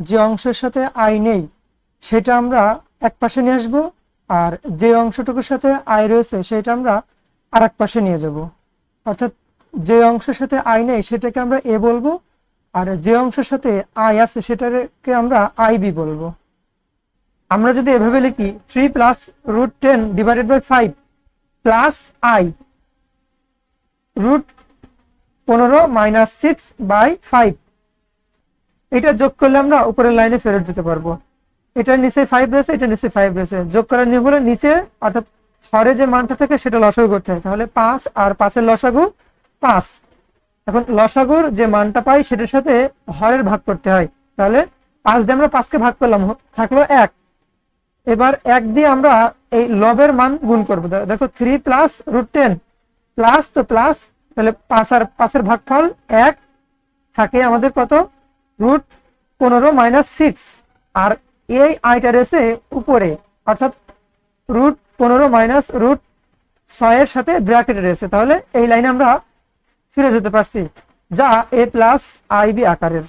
যে অংশের সাথে আই নেই, সেটা আমরা এক পাশে নিয়ে আসব, আর যে অংশটুকুর সাথে আই রয়েছে, সেটা আমরা আর এক পাশে নিয়ে যাব। অর্থাৎ যে অংশের সাথে আই নেই, সেটাকে আমরা এ বলব, আর যে অংশের সাথে আই আছে, সেটাকে আমরা আই বি বলব। আমরা যদি এভাবে লিখি, three plus root ten divided by five plus i root পনেরো মাইনাস সিক্স বাই ফাইভ। এটা যোগ করলে আমরা উপরের লাইনে ফেরত যেতে পারব। এটার নিচে ফাইভ রয়েছে, এটা নিচে ফাইভ রয়েছে। যোগ করার নিয়ম হলো নিচে, অর্থাৎ হরে যে মানটা থাকে সেটা লসাগু করতে হয়। তাহলে পাঁচ আর পাঁচের লসাগু পাঁচ। এখন লসাগুর যে মানটা পাই সেটার সাথে হরের ভাগ করতে হয়। তাহলে পাঁচ দিয়ে আমরা পাঁচকে ভাগ করলাম থাকল এক। এবার এক দিয়ে আমরা এই লবের মান গুণ করব। দেখো three plus root ten plus তো প্লাস তাহলে পাঁচ আর পাঁচের ভাগফল এক। থাকে আমাদের কত? রুট পনেরো মাইনাস সিক্স আর এই আইটা রয়েছে উপরে, অর্থাৎ রুট পনেরো মাইনাস রুট ছয়ের সাথে ব্র্যাকেটে রয়েছে। তাহলে এই লাইনে আমরা ফিরে যেতে পারছি, যা এ প্লাস আইবি আকারের।